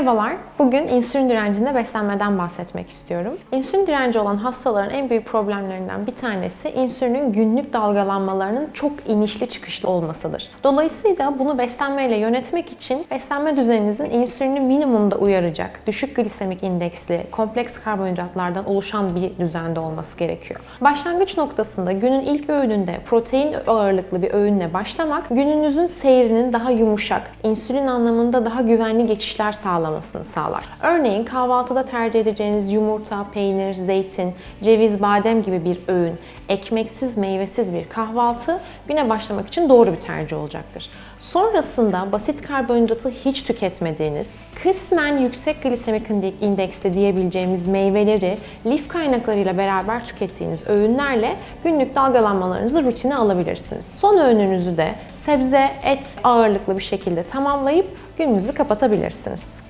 Merhabalar. Bugün insülin direncinde beslenmeden bahsetmek istiyorum. İnsülin direnci olan hastaların en büyük problemlerinden bir tanesi insülinin günlük dalgalanmalarının çok inişli çıkışlı olmasıdır. Dolayısıyla bunu beslenmeyle yönetmek için beslenme düzeninizin insülini minimumda uyaracak, düşük glisemik indeksli, kompleks karbonhidratlardan oluşan bir düzende olması gerekiyor. Başlangıç noktasında günün ilk öğününde protein ağırlıklı bir öğünle başlamak gününüzün seyrinin daha yumuşak, insülin anlamında daha güvenli geçişler sağlamasını sağlar. Örneğin kahvaltıda tercih edeceğiniz yumurta, peynir, zeytin, ceviz, badem gibi bir öğün, ekmeksiz, meyvesiz bir kahvaltı güne başlamak için doğru bir tercih olacaktır. Sonrasında basit karbonhidratı hiç tüketmediğiniz, kısmen yüksek glisemik indeksli diyebileceğimiz meyveleri lif kaynaklarıyla beraber tükettiğiniz öğünlerle günlük dalgalanmalarınızı rutine alabilirsiniz. Son öğününüzü de sebze, et ağırlıklı bir şekilde tamamlayıp gününüzü kapatabilirsiniz.